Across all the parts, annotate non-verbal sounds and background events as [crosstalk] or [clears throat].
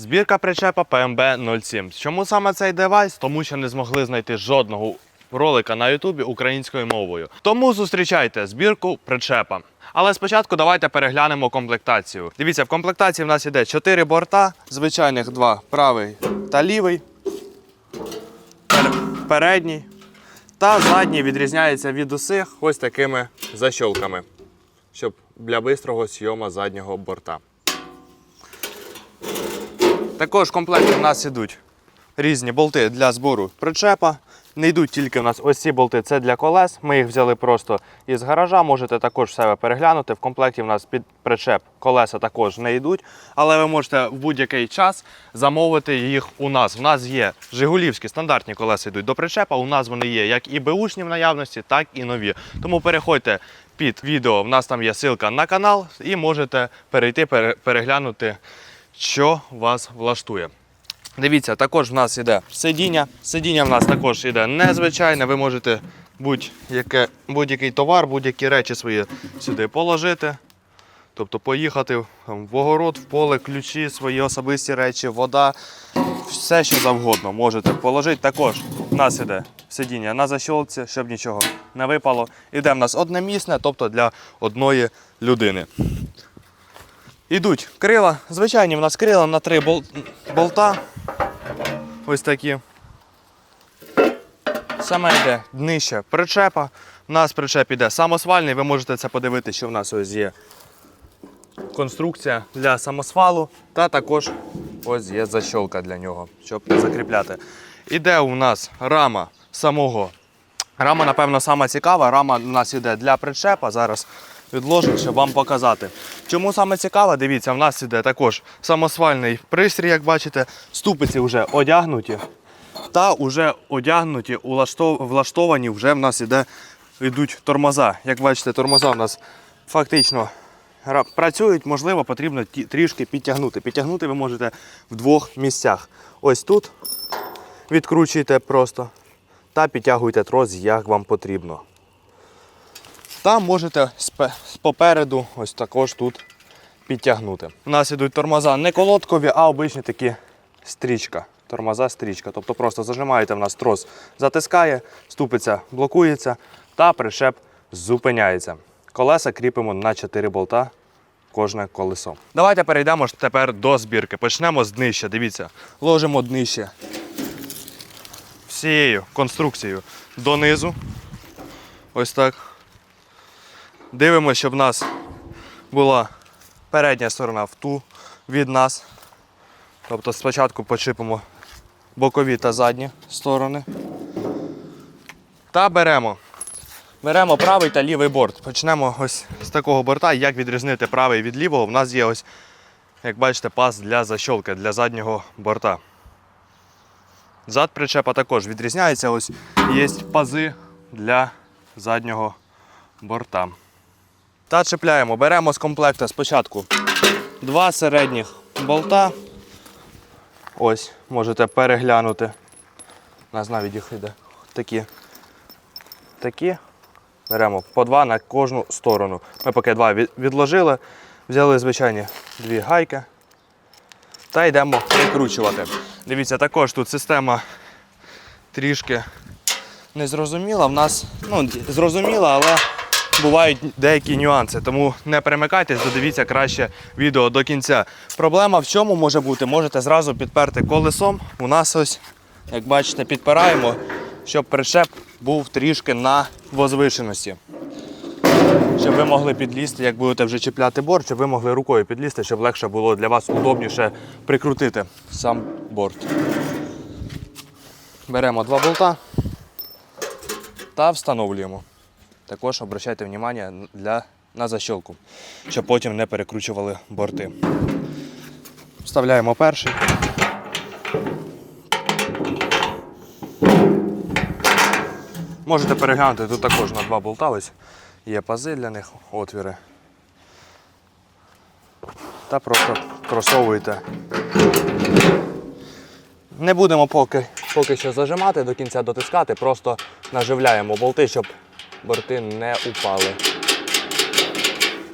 Збірка причепа PMB 07. Чому саме цей девайс? Тому що не змогли знайти жодного ролика на Ютубі українською мовою. Тому зустрічайте збірку причепа. Але спочатку давайте переглянемо комплектацію. Дивіться, в комплектації в нас іде 4 борта, звичайних два правий та лівий, передній. Та задній відрізняється від усіх ось такими защолками, щоб для бистрого зйому заднього борта. Також в комплекті в нас ідуть різні болти для збору причепа. Не йдуть тільки в нас ось ці болти, це для колес. Ми їх взяли просто із гаража. Можете також в себе переглянути. В комплекті в нас під причеп колеса також не йдуть, але ви можете в будь-який час замовити їх у нас. У нас є Жигулівські стандартні колеса йдуть до причепа. У нас вони є як і беушні в наявності, так і нові. Тому переходьте під відео. В нас там є ссылка на канал, і можете перейти переглянути, що вас влаштує. Дивіться, також в нас іде сидіння. Сидіння в нас також іде незвичайне. Ви можете будь-який товар, будь-які речі свої сюди положити. Тобто поїхати в огород, в поле, ключі, свої особисті речі, вода, все що завгодно можете положити. Також в нас іде сидіння на защолці, щоб нічого не випало. Іде в нас одномісне, тобто для одної людини. Ідуть крила. Звичайні в нас крила на три бол- болта. Ось такі. Саме йде днище причепа. У нас причеп іде самосвальний. Ви можете це подивитися, що в нас ось є конструкція для самосвалу. Та також ось є защолка для нього, щоб закріпляти. Іде у нас рама самого. Рама, напевно, сама цікава. Рама у нас іде для причепа. Зараз відложу, щоб вам показати. Чому саме цікава? Дивіться, в нас іде також самосвальний пристрій, як бачите, ступиці вже одягнуті. Та вже одягнуті, влаштовані, вже в нас іде, йдуть тормоза. Як бачите, тормоза в нас фактично працюють, можливо, потрібно трішки підтягнути. Підтягнути ви можете в двох місцях. Ось тут відкручуєте просто та підтягуйте трос, як вам потрібно. Там можете попереду ось також тут підтягнути. У нас ідуть тормоза не колодкові, а обичні такі стрічка. Тормоза стрічка. Тобто просто зажимаєте в нас трос, затискає, ступиця блокується та прищеп зупиняється. Колеса кріпимо на 4 болта кожне колесо. Давайте перейдемо ж тепер до збірки. Почнемо з днища. Дивіться, ложимо днище всією конструкцією донизу. Ось так. Дивимося, щоб в нас була передня сторона в ту від нас. Тобто спочатку почипимо бокові та задні сторони. Та беремо. Беремо правий та лівий борт. Почнемо ось з такого борта. Як відрізнити правий від лівого? У нас є ось, як бачите, паз для защолки, для заднього борта. Зад причепа також відрізняється. Ось є пази для заднього борта. Та чіпляємо. Беремо з комплекта спочатку два середніх болта. Ось, можете переглянути. У нас навіть їх йде. Такі. Такі. Беремо по два на кожну сторону. Ми поки два відложили, взяли звичайні дві гайки та йдемо прикручувати. Дивіться, також тут система трішки незрозуміла. В нас ну, зрозуміла, але бувають деякі нюанси. Тому не перемикайтесь, додивіться краще відео до кінця. Проблема в чому може бути? Можете зразу підперти колесом. У нас ось, як бачите, підпираємо, щоб причеп був трішки на возвишеності. Щоб ви могли підлізти, як будете вже чіпляти борт, щоб ви могли рукою підлізти, щоб легше було для вас удобніше прикрутити сам борт. Беремо два болта та встановлюємо. Також обращайте увагу для, на защолку, щоб потім не перекручували борти. Вставляємо перший. Можете переглянути, тут також на два болта є пази для них, отвіри. Та просто просовуєте. Не будемо поки, поки що зажимати, до кінця дотискати, просто наживляємо болти, щоб борти не упали.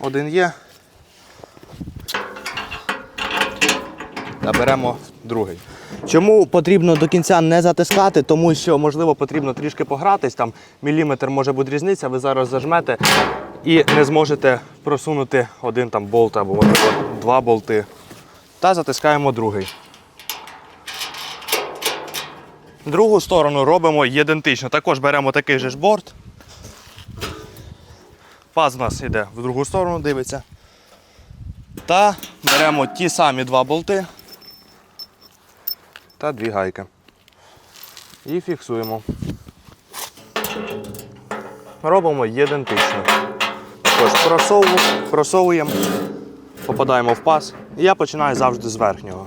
Один є. та беремо другий. Чому потрібно до кінця не затискати? Тому що, можливо, потрібно трішки погратись, там міліметр може бути різниця, ви зараз зажмете і не зможете просунути один там болт або два болти. Та затискаємо другий. Другу сторону робимо ідентично. Також беремо такий же ж борт. Паз у нас йде в другу сторону, дивиться. Та беремо ті самі два болти та дві гайки. І фіксуємо. Робимо ідентично. Також просову- просовуємо, попадаємо в паз. Я починаю завжди з верхнього.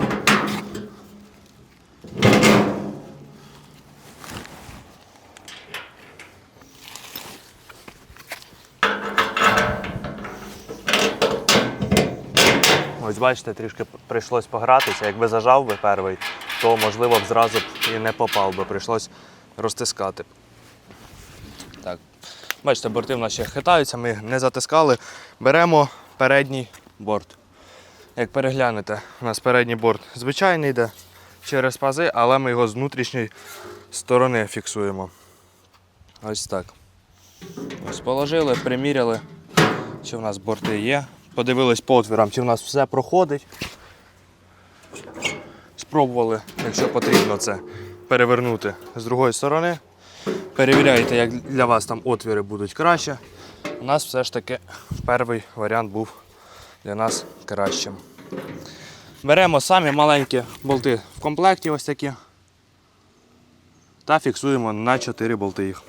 Бачите, трішки прийшлось погратися. Якби зажав би перший, то можливо б зразу б і не попав би, прийшлось розтискати. Так. Бачите, борти в нас ще хитаються, ми не затискали. Беремо передній борт. Як переглянете, у нас передній борт звичайний йде через пази, але ми його з внутрішньої сторони фіксуємо. Ось так. Ось положили, приміряли, чи в нас борти є. Подивились по отвірам, чи в нас все проходить. Спробували, якщо потрібно це перевернути з другої сторони. Перевіряйте, як для вас там отвіри будуть краще. У нас все ж таки перший варіант був для нас кращим. Беремо самі маленькі болти в комплекті, ось такі. Та фіксуємо на 4 болти їх.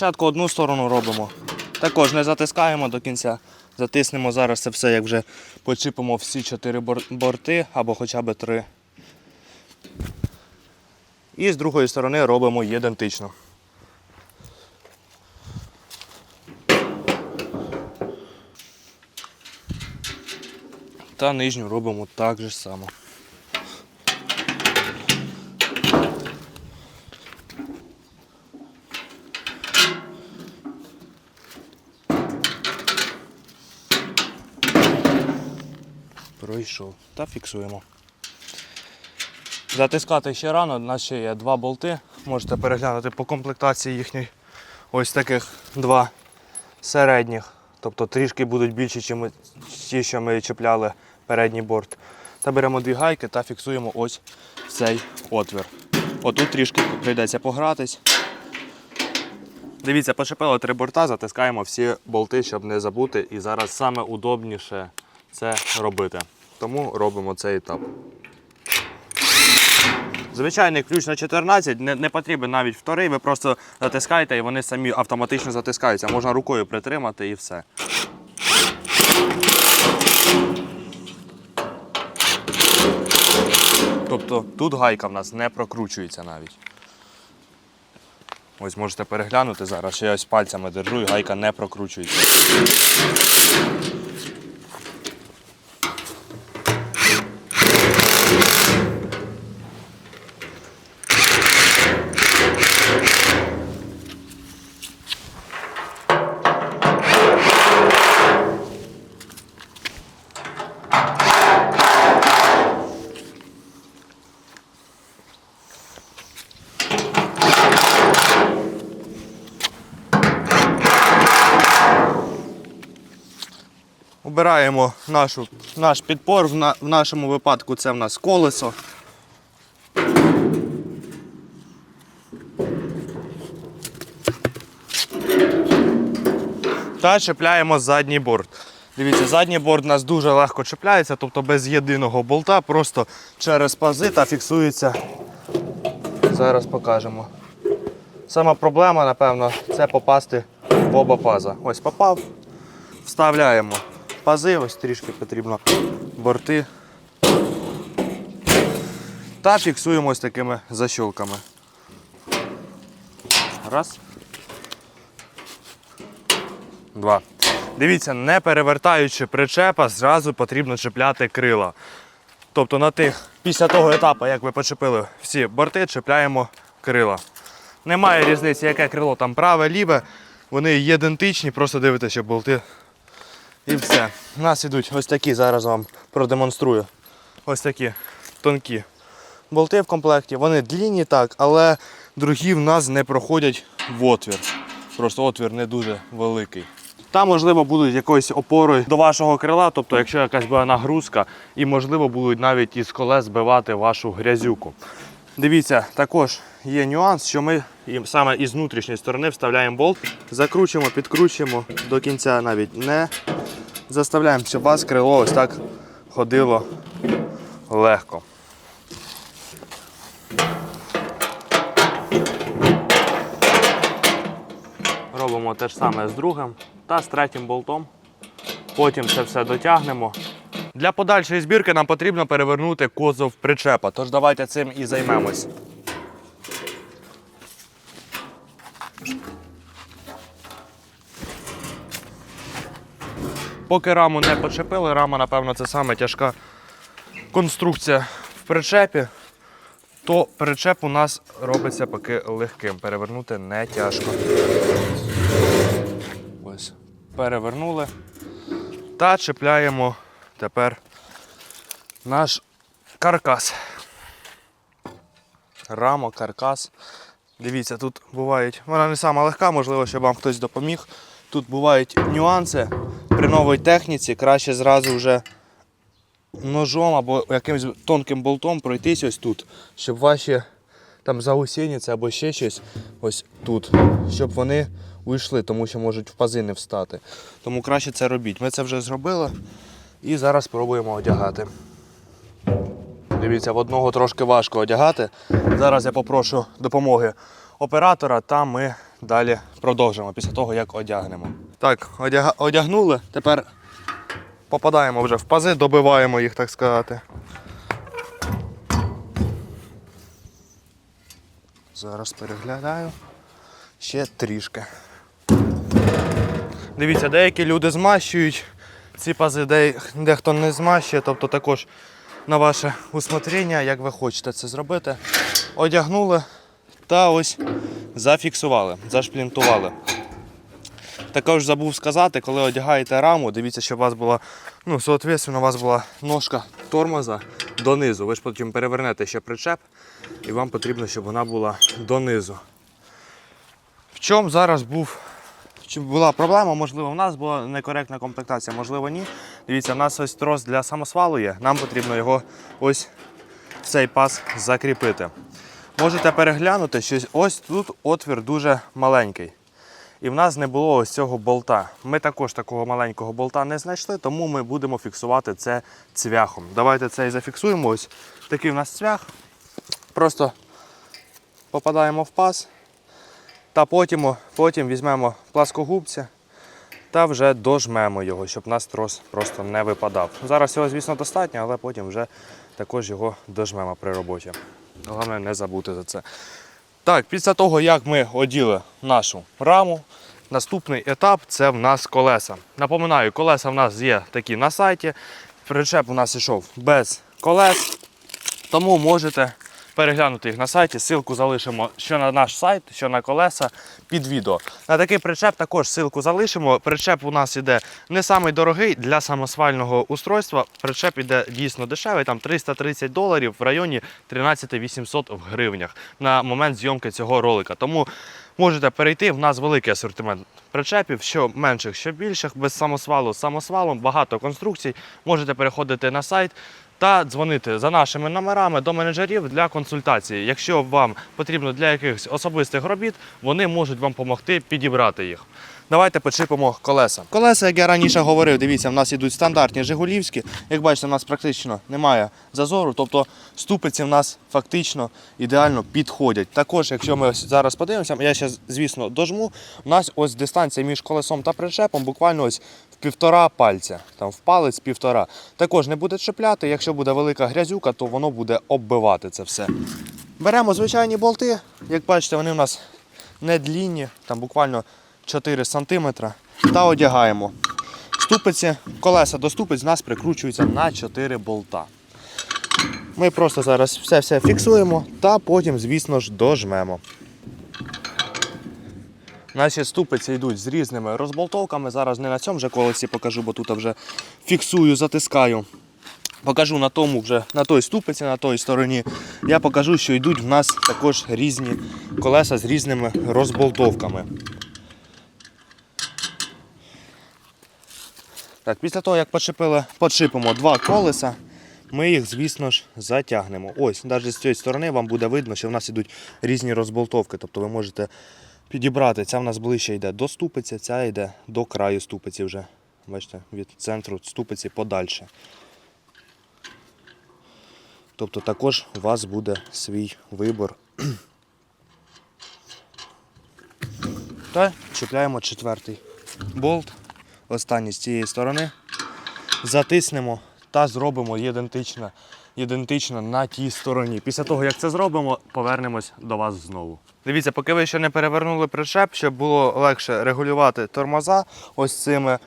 Спочатку одну сторону робимо. Також не затискаємо до кінця. Затиснемо зараз це все, як вже почіпимо всі чотири борти або хоча б три. І з другої сторони робимо ідентично. Та нижню робимо так же само. Пройшов. Та фіксуємо. Затискати ще рано, у нас ще є два болти. Можете переглянути по комплектації їхньої. Ось таких два середніх. Тобто трішки будуть більші, ніж ті, що ми чіпляли передній борт. Та беремо дві гайки та фіксуємо ось цей отвір. Отут трішки прийдеться погратись. Дивіться, почепили три борта, затискаємо всі болти, щоб не забути. І зараз саме удобніше це робити. Тому робимо цей етап. Звичайний ключ на 14, не, не потрібен навіть вторий, ви просто затискаєте і вони самі автоматично затискаються. Можна рукою притримати і все. Тобто тут гайка в нас не прокручується навіть. Ось можете переглянути зараз, що я ось пальцями держу і гайка не прокручується. Обираємо нашу, наш підпор. В, на, в нашому випадку це в нас колесо. Та чіпляємо задній борт. Дивіться, задній борт у нас дуже легко чіпляється, тобто без єдиного болта, просто через пази та фіксується. Зараз покажемо. Сама проблема, напевно, це попасти в оба паза. Ось попав, вставляємо пази, ось трішки потрібно борти. Та фіксуємо ось такими защолками. Раз. Два. Дивіться, не перевертаючи причепа, зразу потрібно чіпляти крила. Тобто на тих, після того етапу, як ви почепили всі борти, чіпляємо крила. Немає різниці, яке крило там праве, ліве. Вони ідентичні, просто дивитеся, щоб болти. І все. У нас ідуть ось такі, зараз вам продемонструю. Ось такі тонкі болти в комплекті. Вони длінні так, але другі в нас не проходять в отвір. Просто отвір не дуже великий. Там, можливо, будуть якоюсь опорою до вашого крила, тобто, якщо якась була нагрузка, і, можливо, будуть навіть із колес збивати вашу грязюку. Дивіться, також є нюанс, що ми саме із внутрішньої сторони вставляємо болт, закручуємо, підкручуємо до кінця навіть не заставляємо, щоб у вас крило ось так ходило легко. Робимо те ж саме з другим та з третім болтом. Потім це все дотягнемо. Для подальшої збірки нам потрібно перевернути кузов причепа, тож давайте цим і займемось. Поки раму не почепили, рама, напевно, це саме тяжка конструкція в причепі, то причеп у нас робиться поки легким. Перевернути не тяжко. Ось. Перевернули. Та чіпляємо тепер наш каркас. Рамо, каркас. Дивіться, тут бувають, вона не сама легка, можливо, щоб вам хтось допоміг. Тут бувають нюанси. При новій техніці краще зразу вже ножом або якимось тонким болтом пройтись ось тут, щоб ваші там заусениці або ще щось ось тут, щоб вони уйшли, тому що можуть в пази не встати. Тому краще це робіть. Ми це вже зробили і зараз спробуємо одягати. Дивіться, в одного трошки важко одягати. Зараз я попрошу допомоги оператора, та ми далі продовжимо після того, як одягнемо. Так, одяга- одягнули. Тепер попадаємо вже в пази, добиваємо їх, так сказати. Зараз переглядаю. Ще трішки. Дивіться, деякі люди змащують ці пази, де, дехто не змащує, тобто також на ваше усмотрення, як ви хочете це зробити. Одягнули та ось зафіксували, зашплінтували. Також забув сказати, коли одягаєте раму, дивіться, щоб у вас була, ну, соответственно, у вас була ножка тормоза донизу. Ви ж потім перевернете ще причеп, і вам потрібно, щоб вона була донизу. В чому зараз був чи була проблема, можливо, в нас була некоректна комплектація, можливо, ні. Дивіться, в нас ось трос для самосвалу є, нам потрібно його ось в цей паз закріпити. Можете переглянути, що ось тут отвір дуже маленький. І в нас не було ось цього болта. Ми також такого маленького болта не знайшли, тому ми будемо фіксувати це цвяхом. Давайте це і зафіксуємо. Ось такий у нас цвях. Просто попадаємо в паз. Та потім, потім візьмемо пласкогубця та вже дожмемо його, щоб у нас трос просто не випадав. Зараз його, звісно, достатньо, але потім вже також його дожмемо при роботі. Головне не забути за це. Так, після того, як ми оділи нашу раму, наступний етап це в нас колеса. Напоминаю, колеса в нас є такі на сайті. Причеп у нас йшов без колес, тому можете переглянути їх на сайті. Ссылку залишимо що на наш сайт, що на колеса під відео. На такий причеп також ссылку залишимо. Причеп у нас іде не самий дорогий для самосвального устройства. Причеп іде дійсно дешевий, там 330 доларів в районі 13 800 в гривнях на момент зйомки цього ролика. Тому можете перейти. В нас великий асортимент причепів, що менших, що більших, без самосвалу з самосвалом, багато конструкцій. Можете переходити на сайт та дзвонити за нашими номерами до менеджерів для консультації. Якщо вам потрібно для якихось особистих робіт, вони можуть вам допомогти підібрати їх. Давайте почіпимо колеса. Колеса, як я раніше говорив, дивіться, в нас ідуть стандартні Жигулівські. Як бачите, в нас практично немає зазору, тобто ступиці в нас фактично ідеально підходять. Також, якщо ми ось зараз подивимося, я ще, звісно, дожму, у нас ось дистанція між колесом та причепом буквально ось півтора пальця, там в палець півтора. Також не буде чіпляти, якщо буде велика грязюка, то воно буде оббивати це все. Беремо звичайні болти, як бачите, вони у нас не длінні, там буквально 4 см, та одягаємо. Ступиці, колеса до ступиць в нас прикручуються на 4 болта. Ми просто зараз все-все фіксуємо та потім, звісно ж, дожмемо. Наші ступиці йдуть з різними розболтовками. Зараз не на цьому вже колесі покажу, бо тут вже фіксую, затискаю. Покажу на тому вже на той ступиці, на той стороні. Я покажу, що йдуть в нас також різні колеса з різними розболтовками. Так, після того, як почепили, почипимо два колеса, ми їх, звісно ж, затягнемо. Ось, навіть з цієї сторони вам буде видно, що в нас йдуть різні розболтовки. Тобто ви можете підібрати. Ця в нас ближче йде до ступиці, ця йде до краю ступиці вже. Бачите, від центру ступиці подальше. Тобто також у вас буде свій вибор. [clears throat] Та чіпляємо четвертий болт. Останній з цієї сторони. Затиснемо та зробимо ідентично, ідентично на тій стороні. Після того, як це зробимо, повернемось до вас знову. Дивіться, поки ви ще не перевернули причеп, щоб було легше регулювати тормоза ось цими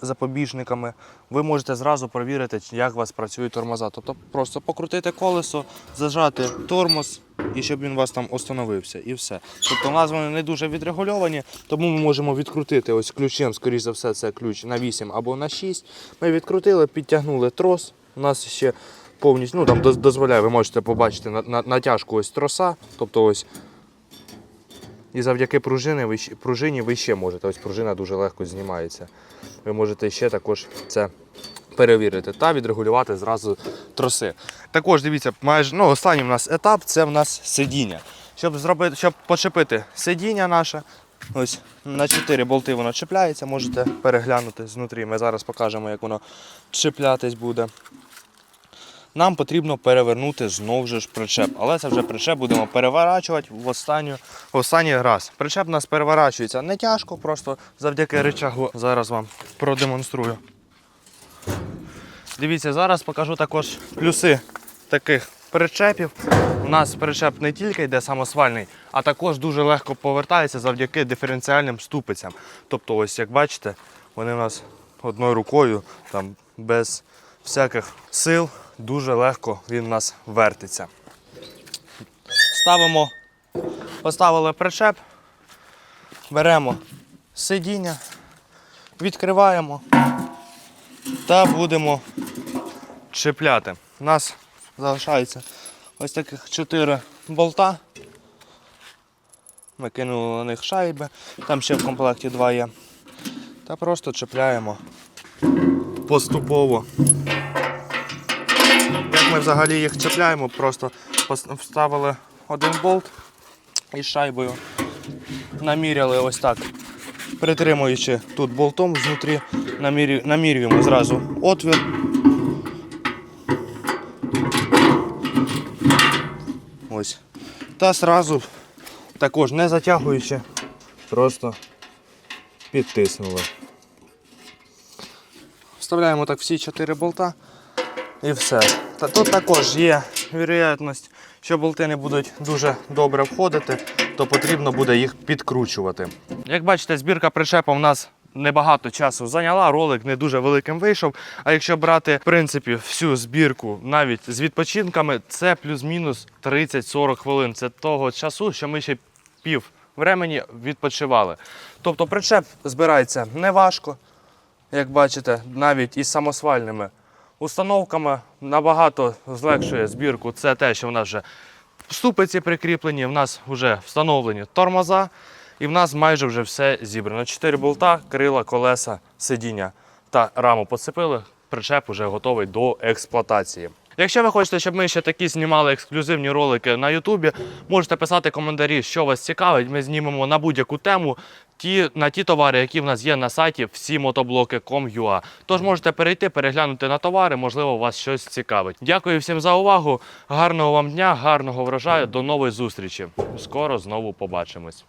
запобіжниками, ви можете зразу перевірити, як у вас працюють тормоза. Тобто просто покрутити колесо, зажати тормоз і щоб він у вас там остановився. І все. Тобто у нас вони не дуже відрегульовані, тому ми можемо відкрутити ось ключем, скоріш за все, це ключ на 8 або на 6. Ми відкрутили, підтягнули трос. У нас ще повністю, ну там дозволяє, ви можете побачити на- на- натяжку ось троса. Тобто ось і завдяки пружини ви, пружині ви ще можете. Ось пружина дуже легко знімається. Ви можете ще також це перевірити та відрегулювати зразу троси. Також дивіться, майже ну, останній у нас етап це в нас сидіння. Щоб зробити, щоб почепити сидіння наше, ось на 4 болти воно чіпляється, можете переглянути знутрі. Ми зараз покажемо, як воно чіплятись буде. Нам потрібно перевернути знову ж причеп, але це вже причеп будемо переворачувати в, останню, в останній раз. Причеп у нас переворачується не тяжко, просто завдяки рычагу. Зараз вам продемонструю. Дивіться, зараз покажу також плюси таких причепів. У нас причеп не тільки йде самосвальний, а також дуже легко повертається завдяки диференціальним ступицям. Тобто, ось як бачите, вони у нас одною рукою, там, без всяких сил, дуже легко він у нас вертиться. Ставимо, поставили причеп, беремо сидіння, відкриваємо та будемо чіпляти. У нас залишається ось таких 4 болта. Ми кинули на них шайби, там ще в комплекті два є. Та просто чіпляємо поступово. Ми взагалі їх чіпляємо, просто вставили один болт із шайбою, наміряли ось так, притримуючи тут болтом знутрі, намірюємо зразу отвір. Ось. Та зразу, також не затягуючи, просто підтиснули. Вставляємо так всі чотири болта і все. Та тут також є вірогідність, що болти не будуть дуже добре входити, то потрібно буде їх підкручувати. Як бачите, збірка причепа у нас небагато часу зайняла, ролик не дуже великим вийшов. А якщо брати в принципі всю збірку навіть з відпочинками, це плюс-мінус 30-40 хвилин. Це того часу, що ми ще пів времені відпочивали. Тобто причеп збирається неважко як бачите, навіть із самосвальними установками набагато злегшує збірку. Це те, що в нас вже ступиці прикріплені, в нас вже встановлені тормоза, і в нас майже вже все зібрано. Чотири болта, крила, колеса, сидіння та раму поцепили. Причеп вже готовий до експлуатації. Якщо ви хочете, щоб ми ще такі знімали ексклюзивні ролики на Ютубі, можете писати коментарі, що вас цікавить. Ми знімемо на будь-яку тему ті, на ті товари, які в нас є на сайті всі мотоблоки.com.ua. Тож можете перейти, переглянути на товари, можливо, вас щось цікавить. Дякую всім за увагу. Гарного вам дня, гарного врожаю. До нової зустрічі. Скоро знову побачимось.